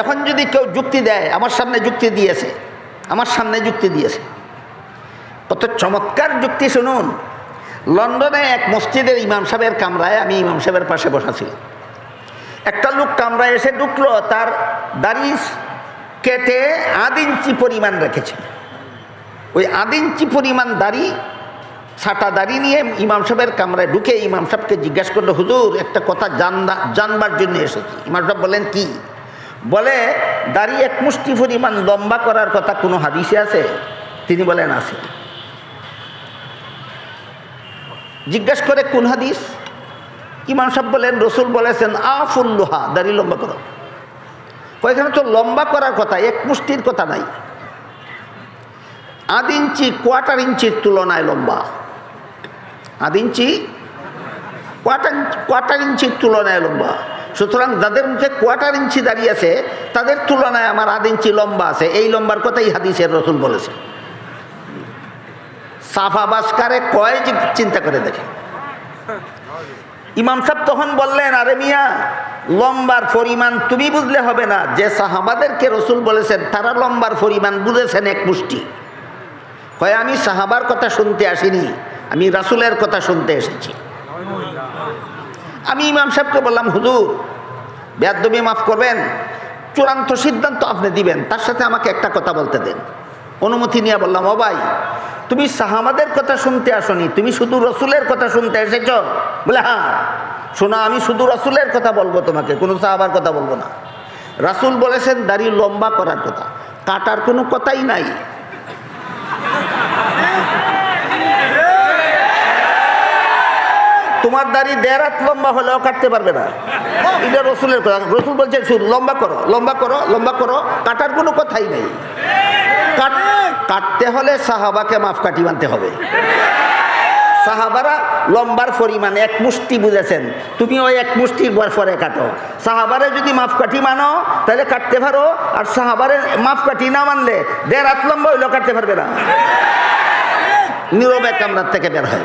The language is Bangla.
এখন যদি কেউ যুক্তি দেয়, আমার সামনে যুক্তি দিয়েছে, আমার সামনে যুক্তি দিয়েছে। কত চমৎকার যুক্তি, শুনুন। লন্ডনে এক মসজিদের ইমাম সাহেবের কামরায় আমি ইমাম সাহেবের পাশে বসাছি একটা লোক কামরায় এসে ঢুকলো, তার দাড়ি কেটে আধ ইঞ্চি পরিমাণ রেখেছে ওই আধ ইঞ্চি পরিমাণ দাড়ি, ছাটা দাড়ি নিয়ে ইমাম সাহেবের কামরায় ঢুকে ইমাম সাহেবকে জিজ্ঞাসা করল, হুজুর, একটা কথা জানবার জন্য এসেছি। ইমাম সাহেব বলেন কি? বলে, দাড়ি এক মুষ্টি পরিমাণ লম্বা করার কথা কোনো হাদিসে আছে? তিনি বলেন, আছে। জিজ্ঞাসা করে, কোন হাদিস? ইমাম সাহেব বলেন, রসুল বলেছেন আফুল্লোহা দাড়ি লম্বা করো। কয়েকখানে তো লম্বা করার কথা, এক মুষ্টির কথা নাই। আধ ইঞ্চি, কোয়ার্টার ইঞ্চির তুলনায় লম্বা। আধ ইঞ্চি, কোয়ার্টার কোয়ার্টার ইঞ্চির তুলনায় লম্বা। সুতরাং যাদের মুখে কোয়ার্টার ইঞ্চি দাঁড়িয়ে আছে, তাদের তুলনায় আমার আধ ইঞ্চি লম্বা আছে। এই লম্বার কথাই হাদিসের রসুল বলেছে সাফা বাসকারে কয় চিন্তা করে দেখে। ইমাম সাহেব তখন বললেন, আরে মিয়া, লম্বার পরিমাণ তুমি বুঝলে হবে না। যে সাহাবাদেরকে রসুল বলেছেন, তারা লম্বার পরিমাণ বুঝেছেন এক মুষ্টি। হয় আমি সাহাবার কথা শুনতে আসিনি, আমি রাসুলের কথা শুনতে এসেছি। আমি ইমাম সাহেবকে বললাম, হুজুর, বেয়াদবি মাফ করবেন, চূড়ান্ত সিদ্ধান্ত আপনি দিবেন, তার সাথে আমাকে একটা কথা বলতে দেন। অনুমতি নিয়ে বললাম, ও ভাই, তুমি সাহামাদের কথা শুনতে আসনি, তুমি শুধু রসুলের কথা শুনতে এসেছ? বলে হ্যাঁ শোনো, আমি শুধু রসুলের কথা বলব তোমাকে, কোনো সাহাবার কথা বলব না। রাসুল বলেছেন, দাড়ি লম্বা করার কথা, কাটার কোনো কথাই নাই। তোমার দাড়ি দেড় হাত লম্বা হলেও কাটতে পারবে না। এটা রসুলের কথা। রসুল বলছে লম্বা করো লম্বা করো লম্বা করো, কাটার কোনো কথাই নেই। কাটতে হলে সাহাবাকে মাফ কাটি মানতে হবে। সাহাবারা লম্বার পরিমাণ এক মুষ্টি বুঝেছেন। তুমি ওই এক মুষ্টির পরে কাটো। সাহাবারে যদি মাফ কাঠি মানো, তাহলে কাটতে পারো। আর সাহাবারে মাফ কাঠি না মানলে দেড় হাত লম্বা হইলেও কাটতে পারবে না। নীরবে কামরার থেকে বের হয়।